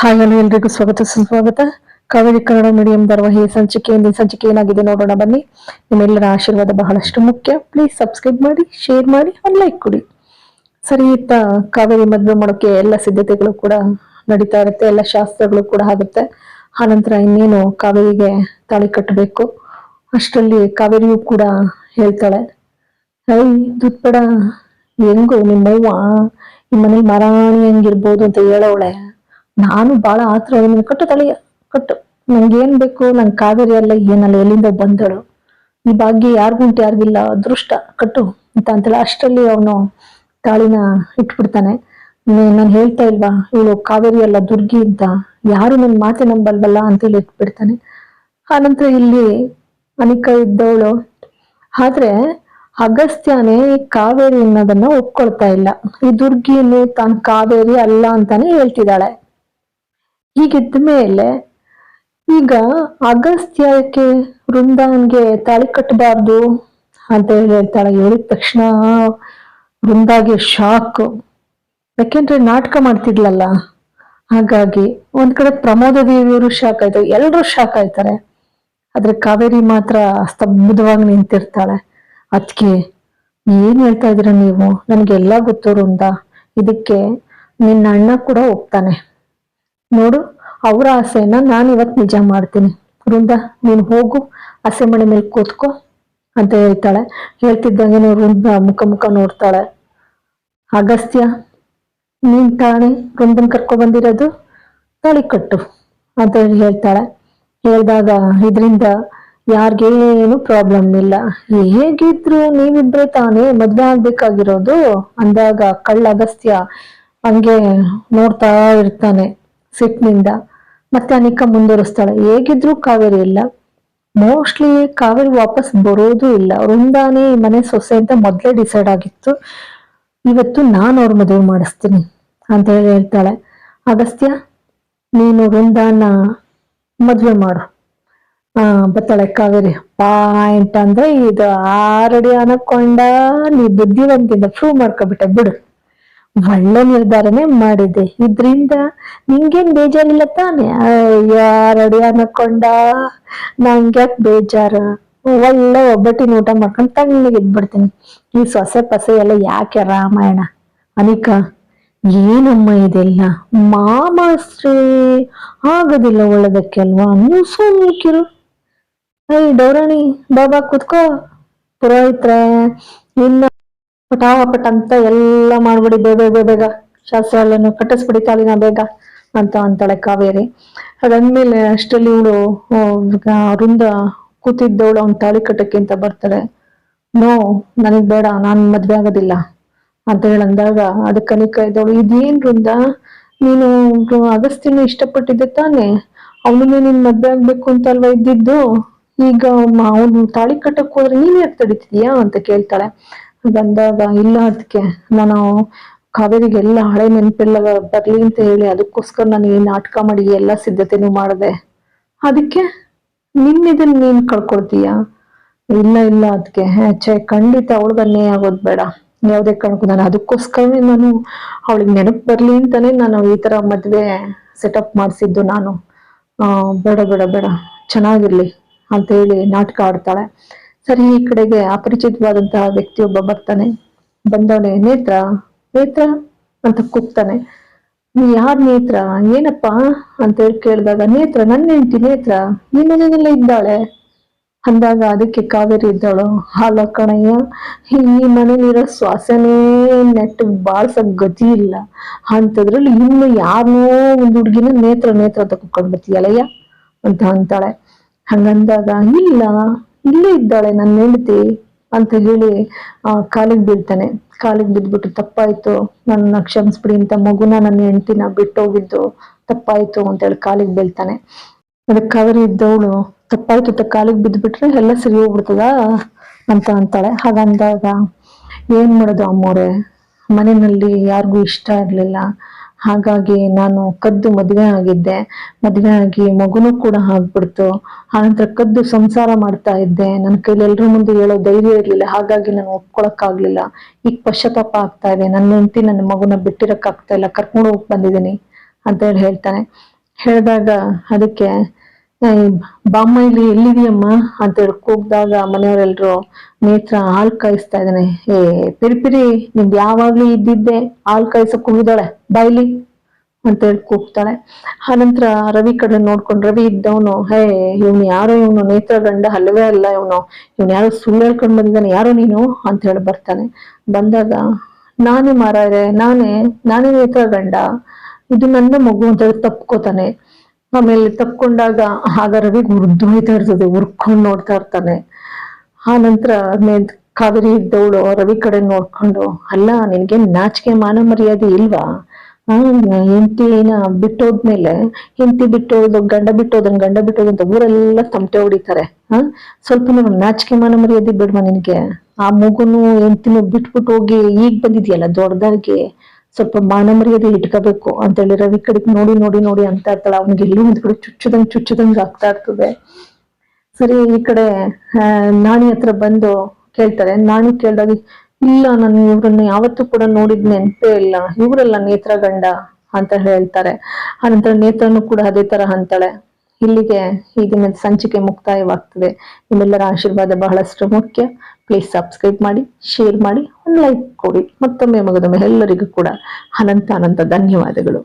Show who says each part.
Speaker 1: Hi hello ಎಲ್ರಿಗೂ ಸ್ವಾಗತ, ಸುಸ್ವಾಗತ. ಕಾವೇರಿ ಕನ್ನಡ ಮೀಡಿಯಂ ಧಾರವಾಹಿ ಸಂಚಿಕೆ, ಇಂದಿನ ಸಂಚಿಕೆ ಏನಾಗಿದೆ ನೋಡೋಣ ಬನ್ನಿ. ನಿಮ್ಮೆಲ್ಲರ ಆಶೀರ್ವಾದ ಬಹಳಷ್ಟು ಮುಖ್ಯ. ಪ್ಲೀಸ್ ಸಬ್ಸ್ಕ್ರೈಬ್ ಮಾಡಿ ಶೇರ್ ಮಾಡಿ, ಒಂದು ಲೈಕ್ ಕೊಡಿ. ಸರಿ, ಇತ್ತ ಕಾವೇರಿ ಮದುವೆ ಮಾಡೋಕೆ ಎಲ್ಲ ಸಿದ್ಧತೆಗಳು ಕೂಡ ನಡೀತಾ ಇರುತ್ತೆ, ಎಲ್ಲ ಶಾಸ್ತ್ರಗಳು ಕೂಡ ಆಗುತ್ತೆ. ಆನಂತರ ಇನ್ನೇನು ಕಾವೇರಿಗೆ ತಾಳಿ ಕಟ್ಟಬೇಕು? ಅಷ್ಟರಲ್ಲಿ ಕಾವೇರಿಯು ಕೂಡ ಹೇಳ್ತಾಳೆ. ಐ ದುಡ್ಬೇಡ ಹೆಂಗು ನಿಮ್ಮವ್ವ ಈ ಮನೇಲಿ ಮರಾಣಿ ಹಂಗಿರ್ಬೋದು ಅಂತ ಹೇಳೋಳೆ ನಾನು ಬಹಳ ಆತರ ಕಟ್ಟು ತಲೆಯ ಕಟ್ಟು. ನಂಗೇನ್ ಬೇಕು? ನಂಗೆ ಕಾವೇರಿ ಅಲ್ಲ, ಏನಲ್ಲ, ಎಲ್ಲಿಂದ ಬಂದಳು. ಈ ಭಾಗ್ಯ ಯಾರಿಗುಂಟು ಯಾರಿಗಿಲ್ಲ, ಅದೃಷ್ಟ. ಕಟ್ಟು ಅಂತ ಅಂತೇಳಿ ಅಷ್ಟರಲ್ಲಿ ಅವನು ತಾಳಿನ ಇಟ್ಬಿಡ್ತಾನೆ. ನಾನು ಹೇಳ್ತಾ ಇಲ್ವಾ, ಇವಳು ಕಾವೇರಿ ಅಲ್ಲ, ದುರ್ಗಿ ಅಂತ. ಯಾರು ನನ್ನ ಮಾತೆ ನಂಬಲ್ವಲ್ಲ ಅಂತೇಳಿ ಇಟ್ಬಿಡ್ತಾನೆ. ಆನಂತರ ಇಲ್ಲಿ ಅನಿಕ ಇದ್ದವಳು. ಆದ್ರೆ ಅಗಸ್ತ್ಯನೇ ಕಾವೇರಿ ಅನ್ನೋದನ್ನ ಒಪ್ಕೊಳ್ತಾ ಇಲ್ಲ. ಈ ದುರ್ಗಿಯನ್ನು ತಾನು ಕಾವೇರಿ ಅಲ್ಲ ಅಂತಾನೆ ಹೇಳ್ತಿದ್ದಾಳೆ. ಹೀಗಿದ್ದ ಮೇಲೆ ಈಗ ಅಗಸ್ತ್ಯಕ್ಕೆ ವೃಂದಾನ್ಗೆ ತಾಳಿ ಕಟ್ಟಬಾರ್ದು ಅಂತ ಹೇಳಿ ಹೇಳ್ತಾಳೆ. ಹೇಳಿದ ತಕ್ಷಣ ವೃಂದಾಗೆ ಶಾಕ್ ಯಾಕೆಂದ್ರೆ ನಾಟಕ ಮಾಡ್ತಿದ್ಲಲ್ಲ, ಹಾಗಾಗಿ ಒಂದ್ ಕಡೆ ಪ್ರಮೋದ ದೇವಿಯವರು ಶಾಕ್ ಆಯ್ತು ಎಲ್ಲರೂ ಶಾಕ್ ಆಯ್ತಾರೆ. ಆದ್ರೆ ಕಾವೇರಿ ಮಾತ್ರ ಸ್ತಬ್ಧವಾಗಿ ನಿಂತಿರ್ತಾಳೆ. ಅದಕ್ಕೆ ಏನ್ ಹೇಳ್ತಾ ಇದೀರ ನೀವು? ನನ್ಗೆಲ್ಲ ಗೊತ್ತು ವೃಂದ. ಇದಕ್ಕೆ ನಿನ್ನ ಅಣ್ಣ ಕೂಡ ಒಪ್ತಾನೆ. ನೋಡು, ಅವರ ಆಸೆಯನ್ನ ನಾನು ಇವತ್ತು ನಿಜ ಮಾಡ್ತೀನಿ. ವೃಂದ, ನೀನು ಹೋಗು ಹಸೆ ಮನೆ ಮೇಲೆ ಕೂತ್ಕೋ ಅಂತ ಹೇಳ್ತಾಳೆ. ಹೇಳ್ತಿದ್ದಂಗೆ ವೃಂದ ಮುಖ ಮುಖ ನೋಡ್ತಾಳೆ. ಅಗಸ್ತ್ಯ, ನೀನ್ ತಾನೇ ವೃಂದನ್ ಕರ್ಕೊ ಬಂದಿರೋದು? ತಾಳಿ ಕಟ್ಟು ಅಂತ ಹೇಳಿ ಹೇಳ್ತಾಳೆ. ಹೇಳಿದಾಗ ಇದರಿಂದ ಯಾರಿಗೇನು ಪ್ರಾಬ್ಲಮ್ ಇಲ್ಲ. ಹೇಗಿದ್ರು ನೀವಿಬ್ರೆ ತಾನೇ ಮದ್ವೆ ಆಗ್ಬೇಕಾಗಿರೋದು? ಅಂದಾಗ ಕಳ್ಳ ಅಗಸ್ತ್ಯ ಹಂಗೆ ನೋಡ್ತಾ ಇರ್ತಾನೆ. ಸಿಟ್ನಿಂದ ಮತ್ತೆ ಅನಿಕಾ ಮುಂದುವರಿಸ್ತಾಳೆ ಹೇಗಿದ್ರು ಕಾವೇರಿ ಇಲ್ಲ. ಮೋಸ್ಟ್ಲಿ ಕಾವೇರಿ ವಾಪಸ್ ಬರೋದು ಇಲ್ಲ. ವೃಂದಾನೇ ಈ ಮನೆ ಸೊಸೆ ಅಂತ ಮೊದ್ಲೇ ಡಿಸೈಡ್ ಆಗಿತ್ತು. ಇವತ್ತು ನಾನು ಅವ್ರ ಮದುವೆ ಮಾಡಿಸ್ತೀನಿ ಅಂತ ಹೇಳಿ ಹೇಳ್ತಾಳೆ. ಅಗಸ್ತ್ಯ, ನೀನು ವೃಂದಾನ ಮದ್ವೆ ಮಾಡು. ಆ ಬತ್ತಾಳೆ ಕಾವೇರಿ. ಪಾಯಿಂಟ್ ಅಂದ್ರೆ ಇದು ಆರಡಿ ಅನ್ಕೊಂಡ, ನೀ ಬುದ್ಧಿವಂತಿಂದ ಪ್ರೂವ್ ಮಾಡ್ಕೊಬಿಟ್ಟ, ಬಿಡು. ಒಳ್ಳೆ ನಿರ್ಧಾರನೇ ಮಾಡಿದೆ. ಇದ್ರಿಂದ ನಿಂಗೇನ್ ಬೇಜಾರಿಲ್ಲ ತಾನೆ? ಯಾರಡಿ ಅನ್ಕೊಂಡ ನಂಗ್ಯಾಕ್ ಬೇಜಾರು? ಒಳ್ಳೆ ಒಬ್ಬಟ್ಟಿನ ಊಟ ಮಾಡ್ಕೊಂಡು ತಣ್ಣಗೆ ಇದ್ಬಿಡ್ತೀನಿ. ಈ ಸೊಸೆ ಪಸೆ ಎಲ್ಲ ಯಾಕೆ ರಾಮಾಯಣ? ಅನಿಕಾ, ಏನಮ್ಮ ಇದೆಲ್ಲ? ಮಾಮಾಶ್ರೀ, ಆಗೋದಿಲ್ಲ ಒಳ್ಳೇದಕ್ಕೆ ಅಲ್ವಾ? ಸುಮ್ಕಿರು ಐ ಡೌರಾಣಿ, ಬಾಬಾ ಕುತ್ಕೋ. ಪುರೋಹಿತ್ರ, ಇನ್ನ ಪಟಾಪಟ ಅಂತ ಎಲ್ಲ ಮಾಡ್ಬಿಡಿ, ಬೇಗ ಬೇಗ ಬೇಗ. ಶಾಸ್ತ್ರ ಎಲ್ಲಾನು ಕಟ್ಟಿಸ್ಬಿಡಿ ತಾಲಿನ ಬೇಗ ಅಂತ ಅಂತಾಳೆ ಕಾವೇರಿ. ಅದಾದ್ಮೇಲೆ ಅಷ್ಟರಲ್ಲಿ ಇವಳು ವೃಂದ ಕೂತಿದ್ದವಳು ಅವ್ನ ತಾಳಿ ಕಟ್ಟಕ್ಕೆ ಅಂತ ಬರ್ತಾಳೆ. ನೋ, ನನಗ್ ಬೇಡ, ನಾನ್ ಮದ್ವೆ ಆಗೋದಿಲ್ಲ ಅಂತ ಹೇಳಂದಾಗ ಅದಕ್ಕೆ ಕನಿಕ ಇದ್ದವಳು ಇದೇನ್ ವೃಂದ? ನೀನು ಅಗಸ್ತಿನ ಇಷ್ಟಪಟ್ಟಿದ್ದೆ ತಾನೆ. ಅವನು ನೀನ್ ಮದ್ವೆ ಆಗ್ಬೇಕು ಅಂತ ಅಲ್ವಾ ಇದ್ದಿದ್ದು? ಈಗ ಅವನು ತಾಳಿ ಕಟ್ಟಕ್ ಹೋದ್ರೆ ನೀನ್ ಯಾಕೆ ತಡಿತಿದ್ಯಾ? ಅಂತ ಕೇಳ್ತಾಳೆ. ಬಂದಾಗ ಇಲ್ಲ ಅದಕ್ಕೆ ನಾನು ಕಾವೇರಿಗೆ ಎಲ್ಲ ಹಳೆ ನೆನಪೆಲ್ಲ ಬರ್ಲಿ ಅಂತ ಹೇಳಿ ಅದಕ್ಕೋಸ್ಕರ ನಾನು ಈ ನಾಟಕ ಮಾಡಿ ಎಲ್ಲ ಸಿದ್ಧತೆನೂ ಮಾಡಿದೆ. ಅದಕ್ಕೆ ನಿನ್ ಇದನ್ನ ನೀನ್ ಕಳ್ಕೊಳ್ತೀಯ? ಇಲ್ಲ ಇಲ್ಲ ಅದಕ್ಕೆ ಛೇ, ಖಂಡಿತ ಅವಳಿಗೆ ಅನ್ಯಾಯ ಆಗೋದು ಬೇಡ. ಯಾವುದೇ ಕಾರಣಕ್ಕೂ ನಾನು ಅದಕ್ಕೋಸ್ಕರನೇ ನಾನು ಅವಳಿಗೆ ನೆನಪು ಬರ್ಲಿ ಅಂತಾನೆ ನಾನು ಈ ತರ ಮದ್ವೆ ಸೆಟಪ್ ಮಾಡಿಸಿದ್ದು ನಾನು. ಬೇಡ ಬೇಡ ಬೇಡ. ಚೆನ್ನಾಗಿರ್ಲಿ ಅಂತ ಹೇಳಿ ನಾಟಕ ಆಡ್ತಾಳೆ. ಸರಿ, ಈ ಕಡೆಗೆ ಅಪರಿಚಿತವಾದಂತಹ ವ್ಯಕ್ತಿಯೊಬ್ಬ ಬರ್ತಾನೆ, ಬಂದವನೇ, ನೇತ್ರ ನೇತ್ರ ಅಂತ ಕೂಗ್ತಾನೆ. ನೀ ಯಾರ್ ನೇತ್ರ? ಏನಪ್ಪ? ಅಂತ ಹೇಳಿ ಕೇಳಿದಾಗ, ನೇತ್ರ ನನ್ನ ಹೆಂಡತಿ ನೇತ್ರ ಈ ಮನೆಯಲ್ಲ ಇದ್ದಾಳೆ? ಅಂದಾಗ ಅದಕ್ಕೆ ಕಾವೇರಿ ಇದ್ದಾಳು ಹಾಲ ಕಣಯ್ಯ, ಈ ಮನೇಲಿರೋ ಶ್ವಾಸನೇ ನೆಟ್ಟ ಬಾಳ್ಸಕ್ ಗತಿ ಇಲ್ಲ. ಅಂತದ್ರಲ್ಲಿ ಇನ್ನು ಯಾರನ್ನೋ ಒಂದು ಹುಡುಗಿನ ನೇತ್ರ ನೇತ್ರ ಅಂತ ಕುತ್ಕೊಂಡ್ ಬತ್ತೀಯಲ್ಲಯ್ಯ ಅಂತ ಅಂತಾಳೆ. ಹಂಗಂದಾಗ, ಇಲ್ಲ ಇಲ್ಲೇ ಇದ್ದಾಳೆ ನನ್ನ ಹೆಂಡತಿ ಅಂತ ಹೇಳಿ, ಆ, ಕಾಲಿಗೆ ಬೀಳ್ತಾನೆ. ಕಾಲಿಗೆ ಬಿದ್ಬಿಟ್ಟು ತಪ್ಪಾಯ್ತು, ನನ್ನ ಕ್ಷಮಿಸ್ಬಿಡಿ ಅಂತ ಮಗುನ ನನ್ನ ಹೆಂಡತಿನ ಬಿಟ್ಟೋಗಿದ್ದು ತಪ್ಪಾಯ್ತು ಅಂತ ಹೇಳಿ ಕಾಲಿಗೆ ಬೀಳ್ತಾನೆ. ಕವರಿ ಇದ್ದವಳು, ತಪ್ಪಾಯ್ತು ಅಂತ ಕಾಲಿಗೆ ಬಿದ್ಬಿಟ್ರೆ ಎಲ್ಲ ಸರಿ ಹೋಗ್ಬಿಡ್ತದ? ಅಂತ ಅಂತಾಳೆ. ಹಾಗಂದಾಗ ಏನ್ ಮಾಡೋದು ಅಮ್ಮೋರೆ? ಮನೆಯಲ್ಲಿ ಯಾರಿಗೂ ಇಷ್ಟ ಇರ್ಲಿಲ್ಲ. ಹಾಗಾಗಿ ನಾನು ಕದ್ದು ಮದುವೆ ಆಗಿದ್ದೆ. ಮದುವೆ ಆಗಿ ಮಗುನೂ ಕೂಡ ಆಗ್ಬಿಡ್ತು. ಆನಂತರ ಕದ್ದು ಸಂಸಾರ ಮಾಡ್ತಾ ಇದ್ದೆ. ನನ್ನ ಕೈಲಿ ಎಲ್ರ ಮುಂದೆ ಹೇಳೋ ಧೈರ್ಯ ಇರ್ಲಿಲ್ಲ. ಹಾಗಾಗಿ ನಾನು ಒಪ್ಕೊಳಕ್ಕಾಗ್ಲಿಲ್ಲ. ಈಗ ಪಶ್ಚಾತ್ತಾಪ ಆಗ್ತಾ ಇದೆ. ನನ್ನ ಹೆಂಡತಿ ನನ್ನ ಮಗುನ ಬಿಟ್ಟಿರಕ್ ಆಗ್ತಾ ಇಲ್ಲ. ಕರ್ಕೊಂಡು ಹೋಗಿ ಬಂದಿದ್ದೀನಿ ಅಂತ ಹೇಳಿ ಹೇಳ್ತಾನೆ. ಹೇಳಿದಾಗ ಅದಕ್ಕೆ ಬಾಮ್ಮ ಇಲ್ಲಿ ಎಲ್ಲಿದೆಯಮ್ಮ ಅಂತ ಹೇಳಿ ಕೂಗ್ದಾಗ ಮನೆಯವರೆಲ್ರು, ನೇತ್ರ, ಹಾಲ್ ಕಾಯಿಸ್ತಾ ಇದ್ದಾನೆ. ಏ ಪಿರಿಪಿರಿ ಪಿರಿ ನಿಮ್ದು ಯಾವಾಗ್ಲೂ ಇದ್ದಿದ್ದೆ, ಹಾಲ್ ಕಾಯಿಸಕ್ ಹೋಗಿದ್ದಾಳೆ ಬಾಯ್ಲಿ. ಅಂತ ಹೇಳಿ ಕೂಗ್ತಾಳೆ. ಆನಂತರ ರವಿ ಕಡೆ ನೋಡ್ಕೊಂಡು, ರವಿ ಇದ್ದವನು, ಹೇ, ಇವನು ಯಾರೋ ಇವನು, ನೇತ್ರ ಗಂಡ ಅಲ್ಲವೇ ಅಲ್ಲ ಇವನು ಇವನು ಯಾರೋ ಸುಳ್ಳು ಹೇಳ್ಕೊಂಡ್ ಬಂದಿದ್ದಾನೆ, ಯಾರೋ ನೀನು? ಅಂತ ಹೇಳಿ ಬರ್ತಾನೆ. ಬಂದಾಗ, ನಾನೇ ಮಾರಾಯರೆ, ನಾನೇ ನಾನೇ ನೇತ್ರ ಗಂಡ, ಇದು ನನ್ನ ಮಗು, ಅಂತ ಹೇಳಿ ತಪ್ಕೋತಾನೆ. ಆಮೇಲೆ ತಕ್ಕೊಂಡಾಗ ಆಗ ರವಿಗೆ ಉರ್ದು ಹೋಯ್ತಾ ಇರ್ತದೆ ಉರ್ಕೊಂಡು ನೋಡ್ತಾ ಇರ್ತಾನೆ. ಆ ನಂತರ ಕಾವೇರಿ ಇದ್ದವಳು ರವಿ ಕಡೆ ನೋಡ್ಕೊಂಡು, ಅಲ್ಲ, ನಿನ್ಗೆ ನಾಚಿಕೆ ಮಾನ ಮರ್ಯಾದೆ ಇಲ್ವಾ? ಹೆಂಡತಿನ ಬಿಟ್ಟೋದ್ಮೇಲೆ, ಹೆಂಡತಿ ಬಿಟ್ಟೋದು, ಗಂಡ ಬಿಟ್ಟೋದಂಗ್ ಗಂಡ ಬಿಟ್ಟೋದಂತ ಊರೆಲ್ಲ ತಮಟೆ ಹೊಡಿತಾರೆ. ಹಾ ಸ್ವಲ್ಪ ನಾಚಿಕೆ ಮಾನ ಮರ್ಯಾದೆ ಬಿಡ್ವಾ ನಿನ್ಗೆ? ಆ ಮಗುನು ಹೆಂಡತಿನೂ ಬಿಟ್ಬಿಟ್ಟು ಹೋಗಿ ಈಗ ಬಂದಿದ್ಯಲ್ಲ ದೊಡ್ಡದಾಗಿ ಸ್ವಲ್ಪ ಮಾನ ಮರ್ಯಾದೆ ಇಟ್ಕೋಬೇಕು ಅಂತೇಳಿ ರವಿ ಕಡೆಗೆ ನೋಡಿ ನೋಡಿ ನೋಡಿ ಅಂತ ಇರ್ತಾಳೆ. ಅವ್ನಿಗೆ ಎಲ್ಲೂ ಒಂದ್ ಕಡೆ ಚುಚ್ಚದಂಗ್ ಚುಚ್ಚದಂಗ್ ಆಗ್ತಾ ಇರ್ತದೆ. ಸರಿ, ಈ ಕಡೆ ನಾಣಿ ಹತ್ರ ಬಂದು ಕೇಳ್ತಾರೆ. ನಾಣಿ ಕೇಳ್ದಾಗ, ಇಲ್ಲ, ನಾನು ಇವ್ರನ್ನ ಯಾವತ್ತೂ ಕೂಡ ನೋಡಿದ್ ನೆನಪೇ ಇಲ್ಲ. ಇವರೆಲ್ಲ ನೇತ್ರ ಗಂಡ ಅಂತ ಹೇಳ್ತಾರೆ. ಆನಂತರ ನೇತ್ರನು ಕೂಡ ಅದೇ ತರ ಅಂತಾಳೆ. ಇಲ್ಲಿಗೆ ಈ ದಿನದ ಸಂಚಿಕೆ ಮುಕ್ತಾಯವಾಗ್ತದೆ. ನಿಮ್ಮೆಲ್ಲರ ಆಶೀರ್ವಾದ ಬಹಳಷ್ಟು ಮುಖ್ಯ. ಪ್ಲೀಸ್ ಸಬ್ಸ್ಕ್ರೈಬ್ ಮಾಡಿ ಶೇರ್ ಮಾಡಿ, ಒಂದು ಲೈಕ್ ಕೊಡಿ. ಮತ್ತೊಮ್ಮೆ ಮಗದೊಮ್ಮೆ ಎಲ್ಲರಿಗೂ ಕೂಡ ಅನಂತ ಅನಂತ ಧನ್ಯವಾದಗಳು.